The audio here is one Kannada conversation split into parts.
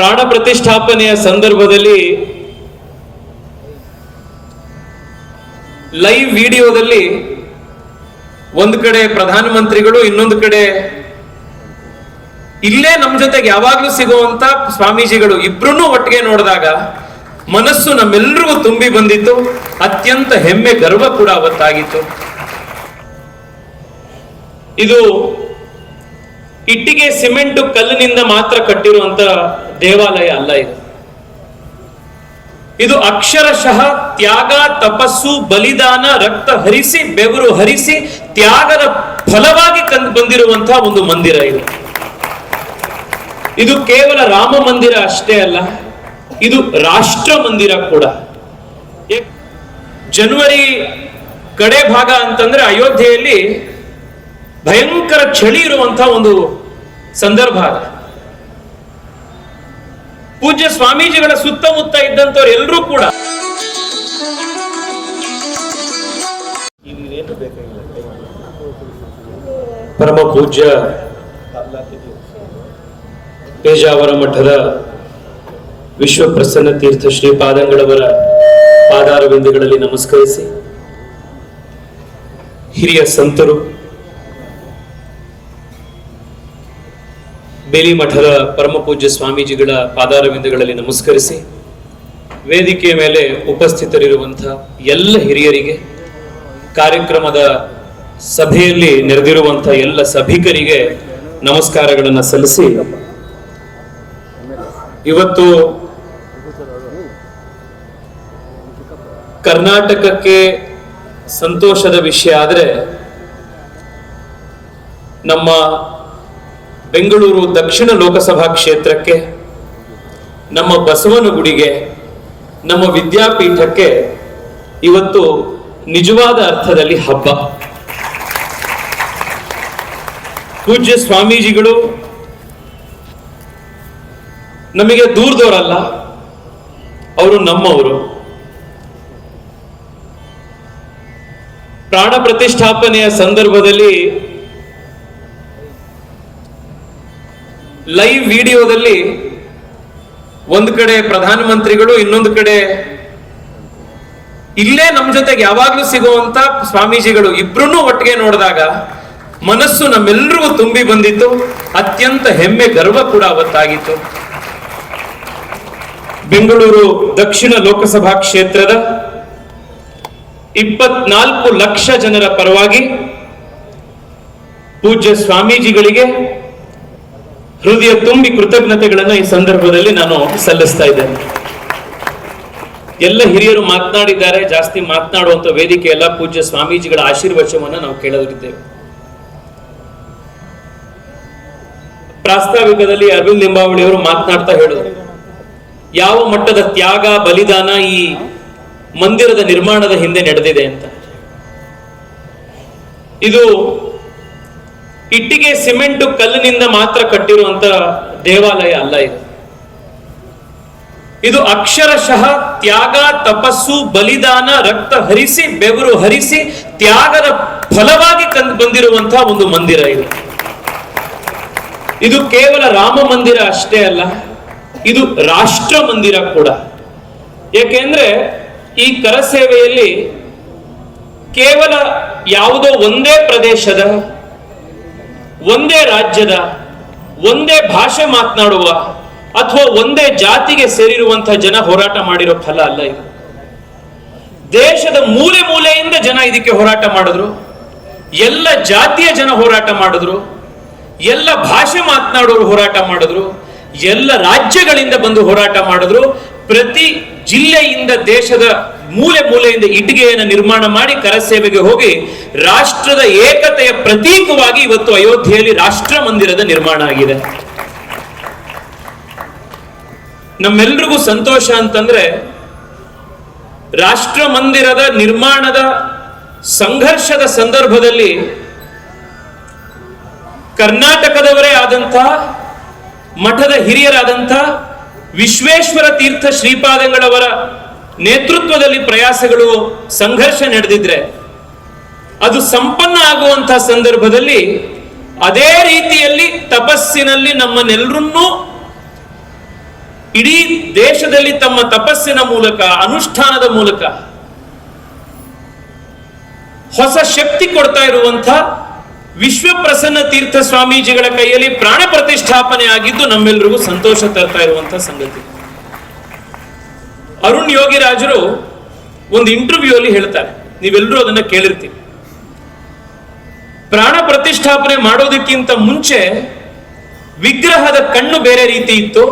ಪ್ರಾಣ ಪ್ರತಿಷ್ಠಾಪನೆಯ ಸಂದರ್ಭದಲ್ಲಿ ಲೈವ್ ವಿಡಿಯೋದಲ್ಲಿ ಒಂದು ಕಡೆ ಪ್ರಧಾನಮಂತ್ರಿಗಳು, ಇನ್ನೊಂದು ಕಡೆ ಇಲ್ಲೇ ನಮ್ಮ ಜೊತೆಗೆ ಯಾವಾಗ್ಲೂ ಸಿಗುವಂತ ಸ್ವಾಮೀಜಿಗಳು ಇಬ್ರು ಒಟ್ಟಿಗೆ ನೋಡಿದಾಗ ಮನಸ್ಸು ನಮ್ಮೆಲ್ಲರಿಗೂ ತುಂಬಿ ಬಂದಿತ್ತು. ಅತ್ಯಂತ ಹೆಮ್ಮೆ, ಗರ್ವ ಕೂಡ ಅವತ್ತಾಗಿತ್ತು. ಇದು ಇಟ್ಟಿಗೆ ಸಿಮೆಂಟ್ ಕಲ್ಲಿನಿಂದ ಮಾತ್ರ ಕಟ್ಟಿರುವಂತ ದೇವಾಲಯ ಅಲ್ಲ ಇದು. ಇದು ಅಕ್ಷರಶಃ ತ್ಯಾಗ, ತಪಸ್ಸು, ಬಲಿದಾನ, ರಕ್ತ ಹರಿಸಿ, ಬೆವರು ಹರಿಸಿ, ತ್ಯಾಗದ ಫಲವಾಗಿ ಕಂಡು ಬಂದಿರುವಂತಹ ಒಂದು ಮಂದಿರ ಇದು. ಇದು ಕೇವಲ ರಾಮ ಮಂದಿರ ಅಷ್ಟೇ ಅಲ್ಲ, ಇದು ರಾಷ್ಟ್ರ ಮಂದಿರ ಕೂಡ. ಜನವರಿ ಕಡೆ ಭಾಗ ಅಂತಂದ್ರೆ ಅಯೋಧ್ಯೆಯಲ್ಲಿ ಭಯಂಕರ ಚಳಿ ಇರುವಂತಹ ಒಂದು ಸಂದರ್ಭ ಪೂಜ್ಯ ಸ್ವಾಮೀಜಿಗಳ ಸುತ್ತಮುತ್ತ ಇದ್ದಂಥವ್ರು ಎಲ್ಲರೂ ಕೂಡ. ಪರಮ ಪೂಜ್ಯ ಪೇಜಾವರ ಮಠದ ವಿಶ್ವ ಪ್ರಸನ್ನ ತೀರ್ಥ ಶ್ರೀ ಶ್ರೀಪಾದಂಗಳವರ ಪಾದಾರವಿಂದಗಳಲ್ಲಿ ನಮಸ್ಕರಿಸಿ ಹಿರಿಯ ಸಂತರು ಬೇಲಿ ಮಠದ ಪರಮ ಪೂಜ್ಯ ಸ್ವಾಮೀಜಿಗಳ ಪಾದಾರವಿಂದಗಳಲ್ಲಿ ನಮಸ್ಕರಿಸಿ, ವೇದಿಕೆಯ ಮೇಲೆ ಉಪಸ್ಥಿತರಿರುವಂಥ ಎಲ್ಲ ಹಿರಿಯರಿಗೆ, ಕಾರ್ಯಕ್ರಮದ ಸಭೆಯಲ್ಲಿ ನೆರೆದಿರುವಂಥ ಎಲ್ಲ ಸಭಿಕರಿಗೆ ನಮಸ್ಕಾರಗಳನ್ನು ಸಲ್ಲಿಸಿ, ಇವತ್ತು ಕರ್ನಾಟಕಕ್ಕೆ ಸಂತೋಷದ ವಿಷಯ ಆದರೆ ನಮ್ಮ ಬೆಂಗಳೂರು ದಕ್ಷಿಣ ಲೋಕಸಭಾ ಕ್ಷೇತ್ರಕ್ಕೆ, ನಮ್ಮ ಬಸವನಗುಡಿಗೆ, ನಮ್ಮ ವಿದ್ಯಾಪೀಠಕ್ಕೆ ಇವತ್ತು ನಿಜವಾದ ಅರ್ಥದಲ್ಲಿ ಹಬ್ಬ. ಪೂಜ್ಯ ಸ್ವಾಮೀಜಿಗಳು, ನಮಗೆ ದೂರದವರಲ್ಲ, ಅವರು ನಮ್ಮವರು. ಪ್ರಾಣ ಪ್ರತಿಷ್ಠಾಪನೆಯ ಸಂದರ್ಭದಲ್ಲಿ ಲೈವ್ ವಿಡಿಯೋದಲ್ಲಿ ಒಂದು ಕಡೆ ಪ್ರಧಾನಮಂತ್ರಿಗಳು, ಇನ್ನೊಂದು ಕಡೆ ಇಲ್ಲೇ ನಮ್ಮ ಜೊತೆಗೆ ಯಾವಾಗ್ಲೂ ಸಿಗುವಂತ ಸ್ವಾಮೀಜಿಗಳು ಇಬ್ರು ಒಟ್ಟಿಗೆ ನೋಡಿದಾಗ ಮನಸ್ಸು ನಮ್ಮೆಲ್ರಿಗೂ ತುಂಬಿ ಬಂದಿತ್ತು. ಅತ್ಯಂತ ಹೆಮ್ಮೆ, ಗರ್ವ ಕೂಡ ಅವತ್ತಾಗಿತ್ತು. ಬೆಂಗಳೂರು ದಕ್ಷಿಣ ಲೋಕಸಭಾ ಕ್ಷೇತ್ರದ ಇಪ್ಪತ್ನಾಲ್ಕು ಲಕ್ಷ ಜನರ ಪರವಾಗಿ ಪೂಜ್ಯ ಸ್ವಾಮೀಜಿಗಳಿಗೆ ಹೃದಯ ತುಂಬಿ ಕೃತಜ್ಞತೆಗಳನ್ನು ಈ ಸಂದರ್ಭದಲ್ಲಿ ನಾನು ಸಲ್ಲಿಸ್ತಾ ಇದ್ದೇನೆ. ಎಲ್ಲ ಹಿರಿಯರು ಮಾತನಾಡಿದ್ದಾರೆ, ಜಾಸ್ತಿ ಮಾತನಾಡುವಂತ ವೇದಿಕೆ ಎಲ್ಲ ಪೂಜ್ಯ ಸ್ವಾಮೀಜಿಗಳ ಆಶೀರ್ವಚನವನ್ನು ನಾವು ಕೇಳಲಿದ್ದೇವೆ. ಪ್ರಾಸ್ತಾವಿಕದಲ್ಲಿ ಅರವಿಂದ್ ಲಿಂಬಾವಳಿ ಅವರು ಮಾತನಾಡ್ತಾ ಹೇಳಿದರು ಯಾವ ಮಟ್ಟದ ತ್ಯಾಗ, ಬಲಿದಾನ ಈ ಮಂದಿರದ ನಿರ್ಮಾಣದ ಹಿಂದೆ ನಡೆದಿದೆ ಅಂತ. ಇದು ಇಟ್ಟಿಗೆ ಸಿಮೆಂಟ್ ಕಲ್ಲಿನಿಂದ ಮಾತ್ರ ಕಟ್ಟಿರುವಂತ ದೇವಾಲಯ ಅಲ್ಲ ಇದು. ಇದು ಅಕ್ಷರಶಃ ತ್ಯಾಗ, ತಪಸ್ಸು, ಬಲಿದಾನ, ರಕ್ತ ಹರಿಸಿ, ಬೆವರು ಹರಿಸಿ, ತ್ಯಾಗದ ಫಲವಾಗಿ ಕಂಡು ಬಂದಿರುವಂತಹ ಒಂದು ಮಂದಿರ ಇದು. ಇದು ಕೇವಲ ರಾಮ ಮಂದಿರ ಅಷ್ಟೇ ಅಲ್ಲ, ಇದು ರಾಷ್ಟ್ರ ಮಂದಿರ ಕೂಡ. ಏಕೆಂದ್ರೆ ಈ ಕರಸೇವೆಯಲ್ಲಿ ಕೇವಲ ಯಾವುದೋ ಒಂದೇ ಪ್ರದೇಶದ ಒಂದೇ ರಾಜ್ಯದ, ಒಂದೇ ಭಾಷೆ ಮಾತನಾಡುವ ಅಥವಾ ಒಂದೇ ಜಾತಿಗೆ ಸೇರಿರುವಂತಹ ಜನ ಹೋರಾಟ ಮಾಡಿರೋ ಫಲ ಅಲ್ಲ ಇದು. ದೇಶದ ಮೂಲೆ ಮೂಲೆಯಿಂದ ಜನ ಇದಕ್ಕೆ ಹೋರಾಟ ಮಾಡಿದ್ರು. ಎಲ್ಲ ಜಾತಿಯ ಜನ ಹೋರಾಟ ಮಾಡಿದ್ರು. ಎಲ್ಲ ಭಾಷೆ ಮಾತನಾಡೋರು ಹೋರಾಟ ಮಾಡಿದ್ರು. ಎಲ್ಲ ರಾಜ್ಯಗಳಿಂದ ಬಂದು ಹೋರಾಟ ಮಾಡಿದ್ರು. ಪ್ರತಿ ಜಿಲ್ಲೆಯಿಂದ ದೇಶದ ಮೂಲೆ ಮೂಲೆಯಿಂದ ಇಟ್ಟಿಗೆಯನ್ನು ನಿರ್ಮಾಣ ಮಾಡಿ ಕರಸೇವೆಗೆ ಹೋಗಿ ರಾಷ್ಟ್ರದ ಏಕತೆಯ ಪ್ರತೀಕವಾಗಿ ಇವತ್ತು ಅಯೋಧ್ಯೆಯಲ್ಲಿ ರಾಷ್ಟ್ರ ಮಂದಿರದ ನಿರ್ಮಾಣ ಆಗಿದೆ. ನಮ್ಮೆಲ್ರಿಗೂ ಸಂತೋಷ ಅಂತಂದ್ರೆ ರಾಷ್ಟ್ರ ಮಂದಿರದ ನಿರ್ಮಾಣದ ಸಂಘರ್ಷದ ಸಂದರ್ಭದಲ್ಲಿ ಕರ್ನಾಟಕದವರೇ ಆದಂತಹ ಮಠದ ಹಿರಿಯರಾದಂತಹ ವಿಶ್ವೇಶ್ವರ ತೀರ್ಥ ಶ್ರೀಪಾದಂಗಳವರ ನೇತೃತ್ವದಲ್ಲಿ ಪ್ರಯಾಸಗಳು ಸಂಘರ್ಷ ನಡೆದಿದ್ರೆ ಅದು ಸಂಪನ್ನ ಆಗುವಂತಹ ಸಂದರ್ಭದಲ್ಲಿ ಅದೇ ರೀತಿಯಲ್ಲಿ ತಪಸ್ಸಿನಲ್ಲಿ ನಮ್ಮನ್ನೆಲ್ಲರನ್ನೂ ಇಡೀ ದೇಶದಲ್ಲಿ ತಮ್ಮ ತಪಸ್ಸಿನ ಮೂಲಕ, ಅನುಷ್ಠಾನದ ಮೂಲಕ ಹೊಸ ಶಕ್ತಿ ಕೊಡ್ತಾ ಇರುವಂತ ವಿಶ್ವಪ್ರಸನ್ನ ತೀರ್ಥ ಸ್ವಾಮೀಜಿಗಳ ಕೈಯಲ್ಲಿ ಪ್ರಾಣ ಪ್ರತಿಷ್ಠಾಪನೆ ಆಗಿದ್ದು ನಮ್ಮೆಲ್ಲರಿಗೂ ಸಂತೋಷ ತರ್ತಾ ಇರುವಂತಹ ಸಂಗತಿ. ಅರುಣ್ ಯೋಗಿರಾಜರು ಒಂದು ಇಂಟರ್ವ್ಯೂ ಅಲ್ಲಿ ಹೇಳ್ತಾರೆ. ನೀವೆಲ್ಲರೂ ಅದನ್ನ ಕೇಳಿರ್ತೀವಿ ಪ್ರಾಣ ಪ್ರತಿಷ್ಠಾಪನೆ ಮಾಡೋದಕ್ಕಿಂತ ಮುಂಚೆ ವಿಗ್ರಹದ ಕಣ್ಣು ಬೇರೆ ರೀತಿ ಇತ್ತು.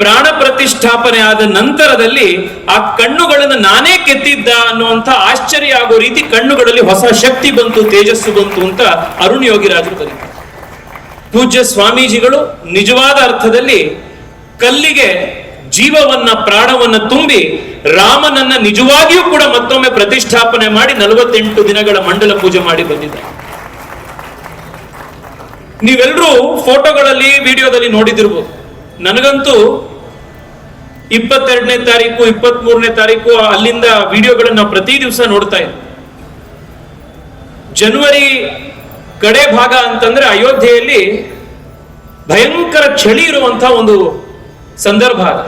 ಪ್ರಾಣ ಪ್ರತಿಷ್ಠಾಪನೆ ಆದ ನಂತರದಲ್ಲಿ ಆ ಕಣ್ಣುಗಳನ್ನು ನಾನೇ ಕೆತ್ತಿದ್ದ ಅನ್ನುವಂತ ಆಶ್ಚರ್ಯ ಆಗೋ ರೀತಿ ಕಣ್ಣುಗಳಲ್ಲಿ ಹೊಸ ಶಕ್ತಿ ಬಂತು, ತೇಜಸ್ಸು ಬಂತು ಅಂತ ಅರುಣ್ ಯೋಗಿರಾಜರು ಬರೀತಾರೆ ಪೂಜ್ಯ ಸ್ವಾಮೀಜಿಗಳು ನಿಜವಾದ ಅರ್ಥದಲ್ಲಿ ಕಲ್ಲಿಗೆ ಜೀವವನ್ನ, ಪ್ರಾಣವನ್ನ ತುಂಬಿ ರಾಮನನ್ನ ನಿಜವಾಗಿಯೂ ಕೂಡ ಮತ್ತೊಮ್ಮೆ ಪ್ರತಿಷ್ಠಾಪನೆ ಮಾಡಿ ನಲವತ್ತೆಂಟು ದಿನಗಳ ಮಂಡಲ ಪೂಜೆ ಮಾಡಿ ಬಂದಿದ್ದ ನೀವೆಲ್ಲರೂ ಫೋಟೋಗಳಲ್ಲಿ, ವಿಡಿಯೋದಲ್ಲಿ ನೋಡಿದಿರ್ಬೋದು. ನನಗಂತೂ ಇಪ್ಪತ್ತೆರಡನೇ ತಾರೀಕು ಇಪ್ಪತ್ತ್ ಮೂರನೇ ತಾರೀಕು ಅಲ್ಲಿಂದ ವಿಡಿಯೋಗಳನ್ನ ಪ್ರತಿ ದಿವಸ ನೋಡ್ತಾ ಇದ್ದೆ ಜನವರಿ ಕಡೆ ಭಾಗ ಅಂತಂದ್ರೆ ಅಯೋಧ್ಯೆಯಲ್ಲಿ ಭಯಂಕರ ಚಳಿ ಇರುವಂತಹ ಒಂದು ಸಂದರ್ಭ ಅದು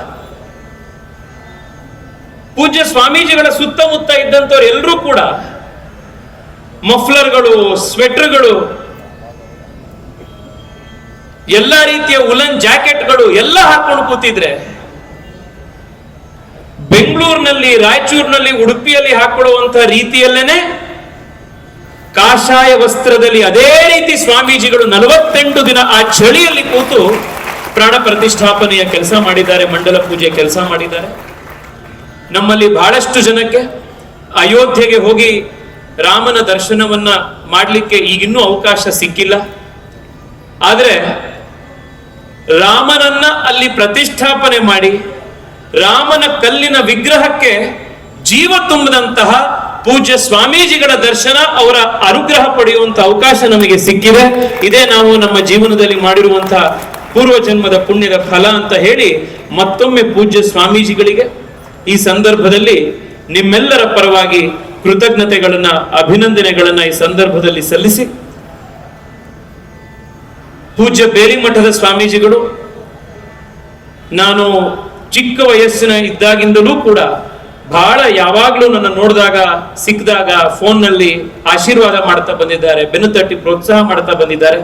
ಪೂಜ್ಯ ಸ್ವಾಮೀಜಿಗಳ ಸುತ್ತಮುತ್ತ ಇದ್ದಂಥವ್ರು ಎಲ್ಲರೂ ಕೂಡ ಮಫ್ಲರ್ಗಳು, ಸ್ವೆಟರ್ಗಳು, ಎಲ್ಲ ರೀತಿಯ ಉಲನ್ ಜಾಕೆಟ್ಗಳು ಎಲ್ಲ ಹಾಕೊಂಡು ಕೂತಿದ್ರೆ ಬೆಂಗಳೂರಿನಲ್ಲಿ, ರಾಯಚೂರಿನಲ್ಲಿ ಉಡುಪಿಯಲ್ಲಿ ಹಾಕೊಳ್ಳುವಂತಹ ರೀತಿಯಲ್ಲೇನೆ ಕಾಷಾಯ ವಸ್ತ್ರದಲ್ಲಿ ಅದೇ ರೀತಿ ಸ್ವಾಮೀಜಿಗಳು ನಲವತ್ತೆಂಟು ದಿನ ಆ ಚಳಿಯಲ್ಲಿ ಕೂತು ಪ್ರಾಣ ಪ್ರತಿಷ್ಠಾಪನೆಯ ಕೆಲಸ ಮಾಡಿದ್ದಾರೆ, ಮಂಡಲ ಪೂಜೆ ಕೆಲಸ ಮಾಡಿದ್ದಾರೆ. ನಮ್ಮಲ್ಲಿ ಬಹಳಷ್ಟು ಜನಕ್ಕೆ ಅಯೋಧ್ಯೆಗೆ ಹೋಗಿ ರಾಮನ ದರ್ಶನವನ್ನ ಮಾಡಲಿಕ್ಕೆ ಈಗಿನ್ನೂ ಅವಕಾಶ ಸಿಕ್ಕಿಲ್ಲ. ಆದರೆ ರಾಮನನ್ನ ಅಲ್ಲಿ ಪ್ರತಿಷ್ಠಾಪನೆ ಮಾಡಿ ರಾಮನ ಕಲ್ಲಿನ ವಿಗ್ರಹಕ್ಕೆ ಜೀವ ತುಂಬಿದಂತಹ ಪೂಜ್ಯ ಸ್ವಾಮೀಜಿಗಳ ದರ್ಶನ ಅವರ ಅನುಗ್ರಹ ಪಡೆಯುವಂತ ಅವಕಾಶ ನಮಗೆ ಸಿಕ್ಕಿದೆ. ಇದೇ ನಾವು ನಮ್ಮ ಜೀವನದಲ್ಲಿ ಮಾಡಿರುವಂತಹ ಪೂರ್ವ ಜನ್ಮದ ಪುಣ್ಯದ ಫಲ ಅಂತ ಹೇಳಿ ಮತ್ತೊಮ್ಮೆ ಪೂಜ್ಯ ಸ್ವಾಮೀಜಿಗಳಿಗೆ ಈ ಸಂದರ್ಭದಲ್ಲಿ ನಿಮ್ಮೆಲ್ಲರ ಪರವಾಗಿ ಕೃತಜ್ಞತೆಗಳನ್ನ, ಅಭಿನಂದನೆಗಳನ್ನ ಈ ಸಂದರ್ಭದಲ್ಲಿ ಸಲ್ಲಿಸಿ. ಪೂಜ್ಯ ಬೇರಿಮಠದ ಸ್ವಾಮೀಜಿಗಳು, ನಾನು ಚಿಕ್ಕ ವಯಸ್ಸಿನ ಇದ್ದಾಗಿಂದಲೂ ಕೂಡ ಬಹಳ ಯಾವಾಗ್ಲೂ ನನ್ನ ನೋಡಿದಾಗ, ಸಿಕ್ಕಿದಾಗ ಫೋನ್ನಲ್ಲಿ ಆಶೀರ್ವಾದ ಮಾಡ್ತಾ ಬಂದಿದ್ದಾರೆ, ಬೆನ್ನು ತಟ್ಟಿ ಪ್ರೋತ್ಸಾಹ ಮಾಡ್ತಾ ಬಂದಿದ್ದಾರೆ.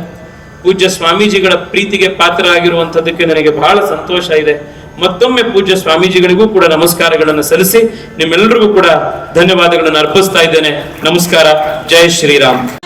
ಪೂಜ್ಯ ಸ್ವಾಮೀಜಿಗಳ ಪ್ರೀತಿಗೆ ಪಾತ್ರ ಆಗಿರುವಂಥದ್ದಕ್ಕೆ ನನಗೆ ಬಹಳ ಸಂತೋಷ ಇದೆ. ಮತ್ತೊಮ್ಮೆ ಪೂಜ್ಯ ಸ್ವಾಮೀಜಿಗಳಿಗೂ ಕೂಡ ನಮಸ್ಕಾರಗಳನ್ನು ಸಲ್ಲಿಸಿ ನಿಮ್ಮೆಲ್ಲರಿಗೂ ಕೂಡ ಧನ್ಯವಾದಗಳನ್ನು ಅರ್ಪಿಸ್ತಾ ಇದ್ದೇನೆ. ನಮಸ್ಕಾರ. ಜೈ ಶ್ರೀರಾಮ್.